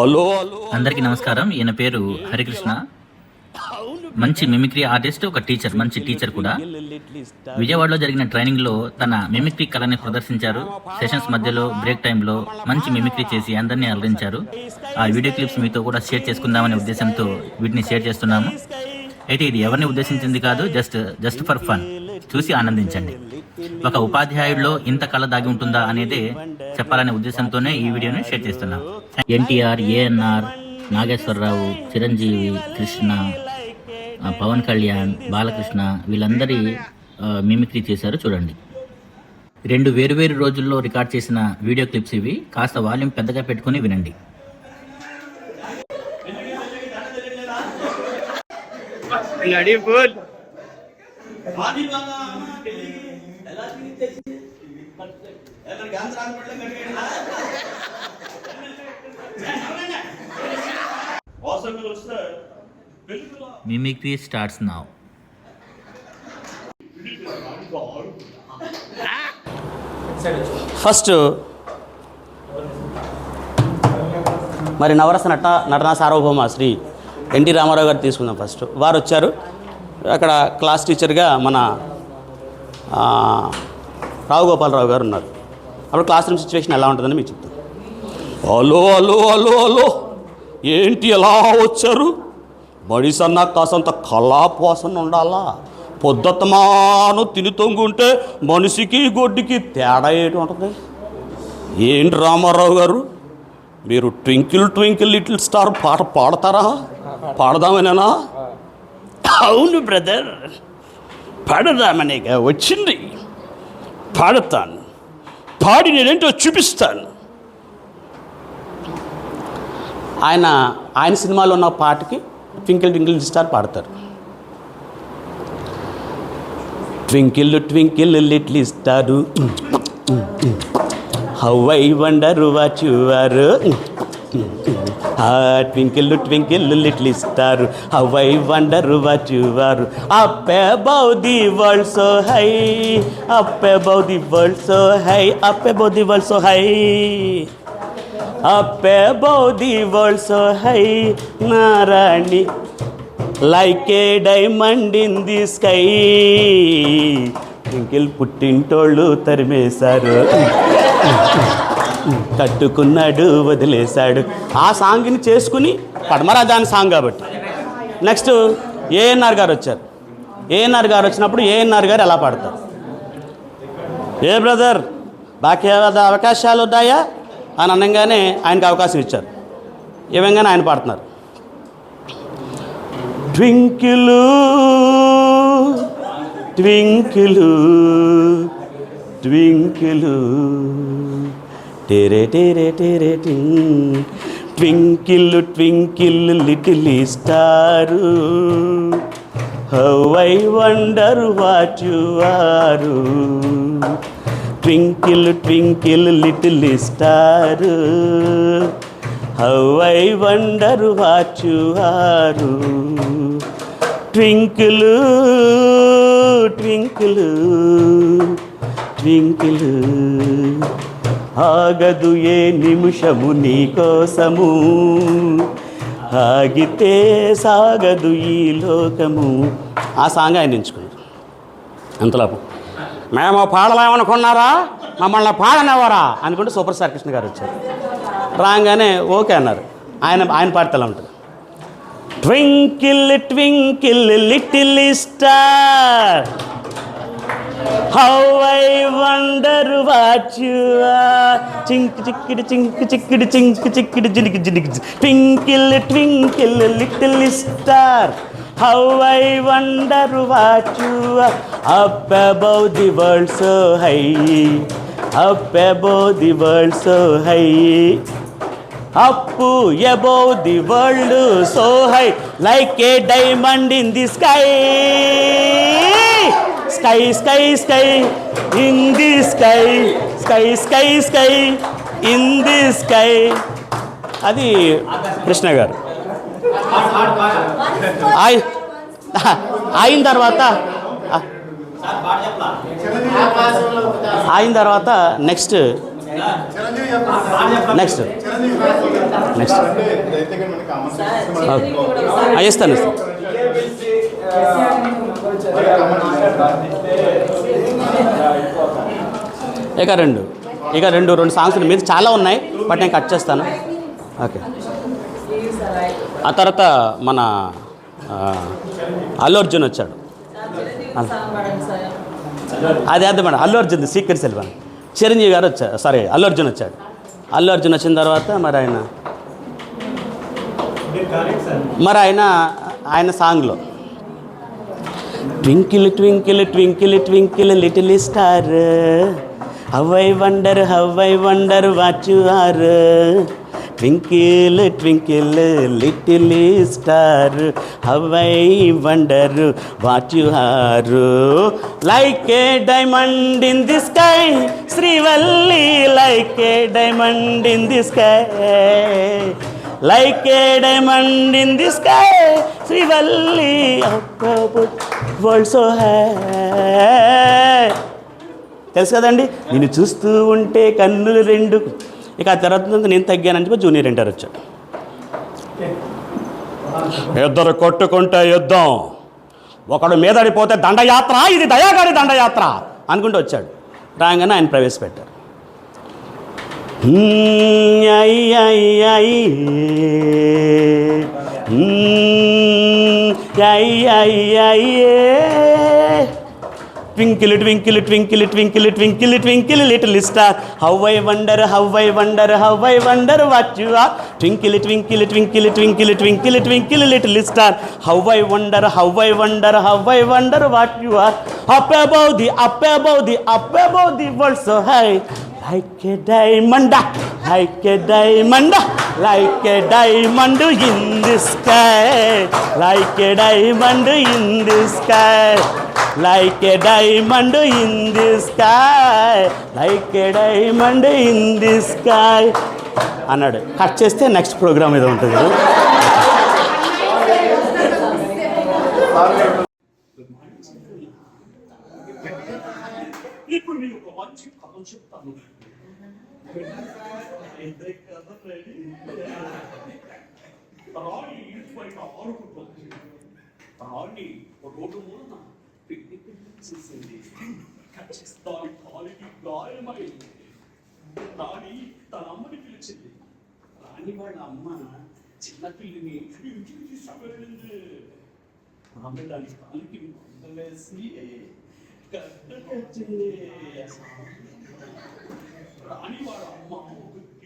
Hello అందరికీ నమస్కారం ఈయన పేరు హరికృష్ణ మంచి మిమిక్రీ ఆర్టిస్ట్ ఒక టీచర్ మంచి టీచర్ కూడా విజయవాడలో జరిగిన ట్రైనింగ్లో తన మిమిక్రీ కళని ప్రదర్శించారు సెషన్స్ మధ్యలో బ్రేక్ టైంలో మంచి మిమిక్రీ చేసి అందరినీ అలరించారు ఆ వీడియో క్లిప్స్ మీతో కూడా షేర్ చేసుకుందామనే ఉద్దేశంతో వీటిని షేర్ చేస్తున్నాము అయితే ఇది ఎవరిని ఉద్దేశించింది కాదు జస్ట్ జస్ట్ ఫర్ ఫన్ చూసి ఆనందించండి ఒక ఉపాధ్యాయుడిలో ఇంత కళ దాగి ఉంటుందా అనేది చెప్పాలనే ఉద్దేశంతోనే ఈ వీడియోని షేర్ చేస్తున్నా ఎన్టీఆర్ ఏఎన్ఆర్ నాగేశ్వరరావు చిరంజీవి కృష్ణ పవన్ కళ్యాణ్ బాలకృష్ణ వీళ్ళందరి మిమిక్రీ చేశారు చూడండి రెండు వేరువేరు రోజుల్లో రికార్డ్ చేసిన వీడియో క్లిప్స్ ఇవి కాస్త వాల్యూమ్ పెద్దగా పెట్టుకుని వినండి ఎలా తిరిగి మిమిక్రీ స్టార్ట్స్ నా ఫస్ట్ మరి నవరస నట నటనా సార్వభౌమ శ్రీ ఎన్టీ రామారావు గారు తీసుకుందాం ఫస్ట్ వారు వచ్చారు అక్కడ క్లాస్ టీచర్గా మన రావు గోపాలరావు గారు ఉన్నారు అప్పుడు క్లాస్ రూమ్ సిచ్యువేషన్ ఎలా ఉంటుందని మీకు చెప్తాను అలో అలో అలో అలో ఏంటి ఎలా వచ్చారు బడిసన్నా కాసంత కళాపోసన ఉండాలా పొద్దుతమాను తిని తొంగుంటే మనిషికి గొడ్డికి తేడా ఏంటి ఉంటుంది ఏంటి రామారావు గారు మీరు ట్వింకిల్ ట్వింకిల్ లిటిల్ స్టార్ పాట పాడతారా పాడదామనేనా అవును బ్రదర్ పాడదామనేగా వచ్చింది పాడతాను పాడి నేనేంటో చూపిస్తాను ఆయన ఆయన సినిమాలో ఉన్న పాటకి ట్వింకిల్ ట్వింకిల్ స్టార్ పాడతారు ట్వింకిల్ ట్వింకిల్ లిట్ల ఇస్తారు how I wonder what are ఆ ట్వింకిల్ ట్వింకిల్ లిటిల్ ఇస్తారు how I wonder wonder what you are the world so high upper above the world so high upper above the world so high upper above the world so high నారాణి like a diamond in the sky twinkle పుట్టింటోళ్ళు తరిమేశారు తట్టుకున్నాడు వదిలేశాడు ఆ సాంగ్ని చేసుకుని పడమరాజాని song కాబట్టి next ANR గారు వచ్చారు ఏఎన్ఆర్ గారు వచ్చినప్పుడు ఏఎన్ఆర్ గారు ఎలా పాడతారు ఏ బ్రదర్ బాకీ అవకాశాలు ఉన్నాయా అని అనగానే ఆయనకు అవకాశం ఇచ్చారు విధంగానే ఆయన పాడుతున్నారు ట్వింకిలు ట్వింకిలు ట్వింకిలు టేరే టేరే టేరే టింగ్ twinkle twinkle little star how I wonder what you are twinkle twinkle little star how I wonder what you are twinkle twinkle twinkle ఆగదు ఏ నిమిషము నీ కోసము ఆగితే సాగదు ఈ లోకము ఆ సాంగ్ ఆయన ఎంచుకున్నారు అంతలోపు మేము పాడలేమనుకున్నారా మమ్మల్ని పాడనేవారా అనుకుంటే సూపర్ స్టార్ కృష్ణ గారు వచ్చారు రాగానే ఓకే అన్నారు ఆయన ఆయన పాడతలా ఉంటుంది twinkle twinkle little star How I wonder what you are. Chink chickity chink chickity chink chickity chink chink twinkle twinkle little star. How I wonder what you are up above the world so high. Up above the world so high. Up above the world so high, like a diamond in the sky. Sky sky sky in the sky sky sky sky in the sky అది కృష్ణ గారు అయిన తర్వాత అయిన తర్వాత next next next చేస్తాను ఇక రెండు ఇక రెండు రెండు సాంగ్స్ మీద చాలా ఉన్నాయి బట్ నేను కట్ చేస్తాను ఓకే ఆ తర్వాత మన అల్లు అర్జున్ వచ్చాడు అది అర్థం మేడం అల్లు అర్జున్ సీక్రెట్ అని చిరంజీవి గారు వచ్చారు సారీ అల్లు అర్జున్ వచ్చాడు అల్లు అర్జున్ వచ్చిన తర్వాత మరి ఆయన మరి ఆయన ఆయన సాంగ్లో Twinkle, twinkle, twinkle, twinkle, little star. How I wonder what you are. Twinkle, twinkle, little star. How I wonder what you are. Like a diamond in the sky, Srivalli, like a diamond in the sky. Like a diamond in the sky, Srivalli. World so high తెలుసు కదండి నేను చూస్తూ ఉంటే కన్నులు రెండు ఇక ఆ తర్వాత నేను అని చెప్పి జూనియర్ ఇంటర్ వచ్చాడు ఇద్దరు కొట్టుకుంటే యుద్ధం ఒకడు మీదడిపోతే దండయాత్ర ఇది దయాగాడి దండయాత్ర అనుకుంటూ వచ్చాడు రాగానే ఆయన ప్రవేశపెట్టారు అయ్యి twinkle twinkle twinkle twinkle twinkle twinkle little star how i wonder how i wonder how i wonder what you are twinkle twinkle twinkle twinkle twinkle twinkle little star how i wonder how i wonder how i wonder what you are up above the up above the up above the world so high like a diamond like a diamond, like a diamond in the sky, like a diamond in the sky, like a diamond in the sky, like a diamond in the sky. అన్నాడు cut చేస్తే next program ఏదో ఉంటుంది ఇప్పుడు మీకు ఒక మంచి కథ చెప్తాను இந்த கதறடி ராணி யூஸ் பண்ணிட்டு ஆரம்பிட்டோம் ராணி రోడ్డు మూలన చూసింది దాని కాలికి రాణి తన అమ్మని పిలిచింది రాణి వాళ్ళ అమ్మ చిన్నపిల్లిని ఇంటికి తీసుకువెళ్ళింది ఆమె దాని కాలికి మందలేసి కట్టకొచ్చింది రాణి వాళ్ళ అమ్మ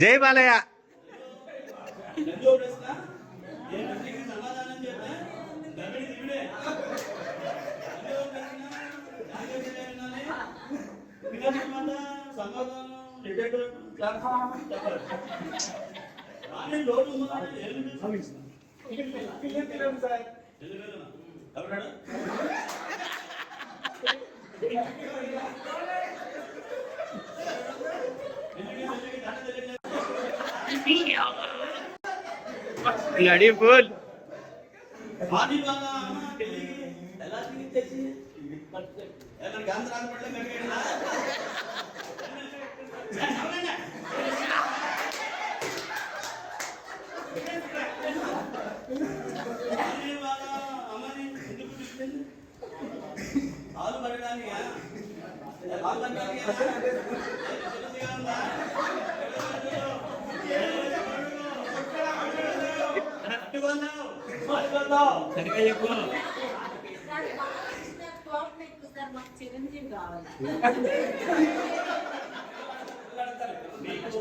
జై బాలయ్య రెండో खिलाड़ी फुल ಹಾಲು ಬರಲಿಲ್ಲ ಹಾಲು ಬರಲಿಲ್ಲ చిరంజీవి కావాలి మీకు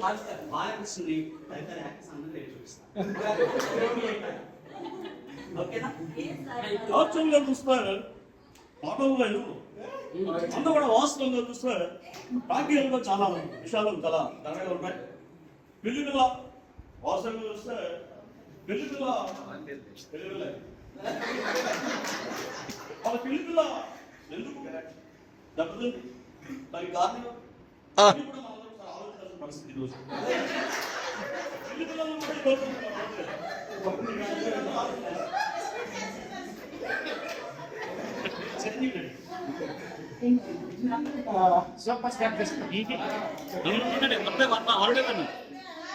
బాలకృష్ణుని తదితర యాక్టర్స్ అందరూ నేను చూపిస్తాను ఓకేనా ఆచరణలో చూస్తున్నారు ఆటోమొబైల్ కూడా వాస్తవంగా చూస్తున్నారు ప్రాక్టికల్గా చాలా విషయాలు చాలా ధరగా ఉన్నాయి పిల్లలు వాస్తవంగా చూస్తే వెళ్ళిపిల్లా వాళ్ళ పిల్లిపిల్ల ఎందుకు దెబ్బతింది దానికి కారణం కూడా మనం ఒకసారి ఆలోచించాల్సిన పరిస్థితి ఈరోజు పిల్లిపిల్లలు ಸ್ವಲ್ಪ ಸ್ಟೆಪ್ ಬೆಸ್ಟ್ ಹೀಗೆ ಅವ್ರದೇ ಬಂದ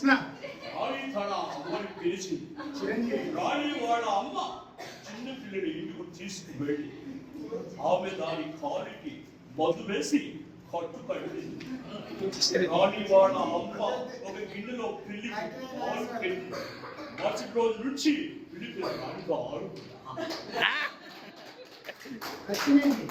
కృష్ణ ఆడితడ అమ్మని పిలిచి రాణి వాళ్ళ అమ్మ చిన్న పిల్లని ఇంటికి తీసుకువెళ్ళి ఆమె దాని కాలికి మందు వేసి కట్టు కట్టింది రాణి వాళ్ళ అమ్మ ఒక గిన్నెలో పిల్లి పాలు పెట్టి మరుసటి రోజు నుంచి పిల్లి రాణితో ఆడుకుంటా వచ్చిందండి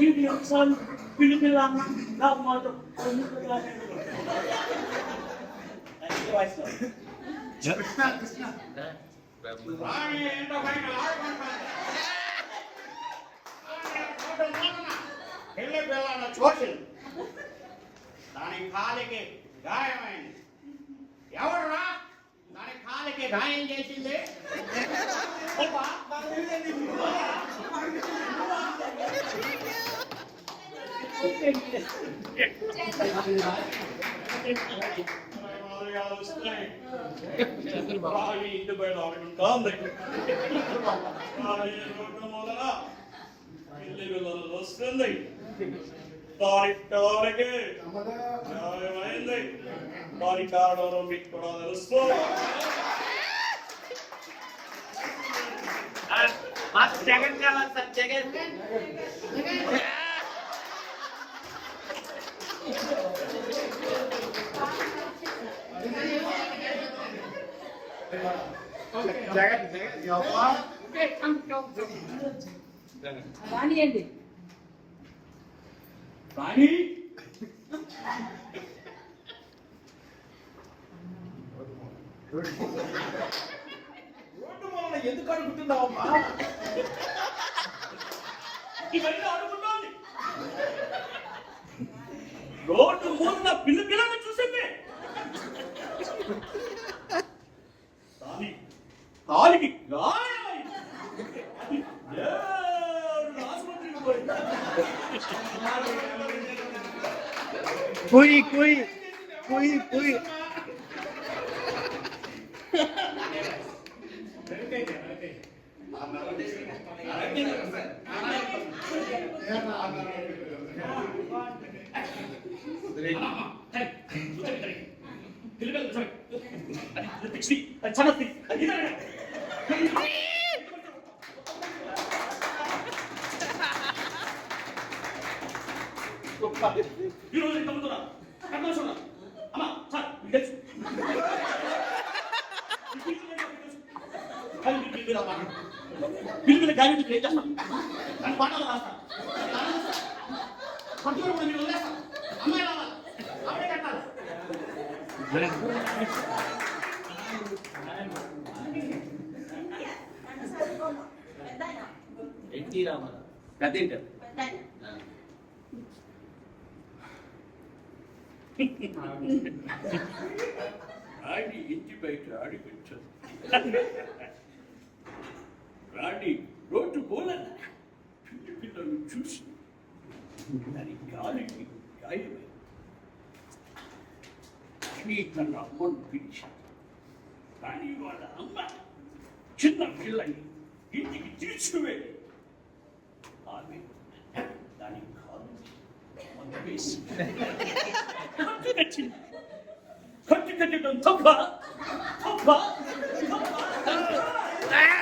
Yun yung saan pinipilangan na umato. Ano ko lang yun? Twice to. Yep. Krishna, Krishna. Ari, ito kayo na. Ari, one man. Delhi పిల్లల చోషులు దాని కాలికి గాయమైంది ఎవరురా దాని కాలికి గాయం చేసింది ఇంటి బయట ఆడుకుంటా ఉంది మూలన పిల్లలు వస్తుంది దాని టాలకి న్యాయమైంది దాని కారణం మీకు కూడా తెలుస్తూ జగన్ జగన్ రాణి రోడ్డు మొన్న ఎందుకు అడుగుతున్నావమ్మా ఇవన్నీ రోడ్డు మొన్న పిల్ల పిల్లలు தாலிக்கு குயி குயி குயி குயி திருப்பி వస్తాను పట్టుకుని మనం మీరు వదిలేస్తాం అమ్మాయి రావాలి అప్పుడే కట్టాలి రాణి ఇంటి బయట ఆడిపించదు రాణి రోడ్డు పోలన్నా పిల్లలు చూసి దాని గాలికి గాయమైంది కానీ నన్ను అమ్మను పిలిచాను కానీ వాళ్ళ అమ్మ చిన్న పిల్లని ఇంటికి తీసుకువెళ్ళి ఆమె దాని కాలు ఖర్చు కట్టింది ఖర్చు కట్టడం తప్ప తప్ప తప్ప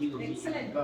Excellent.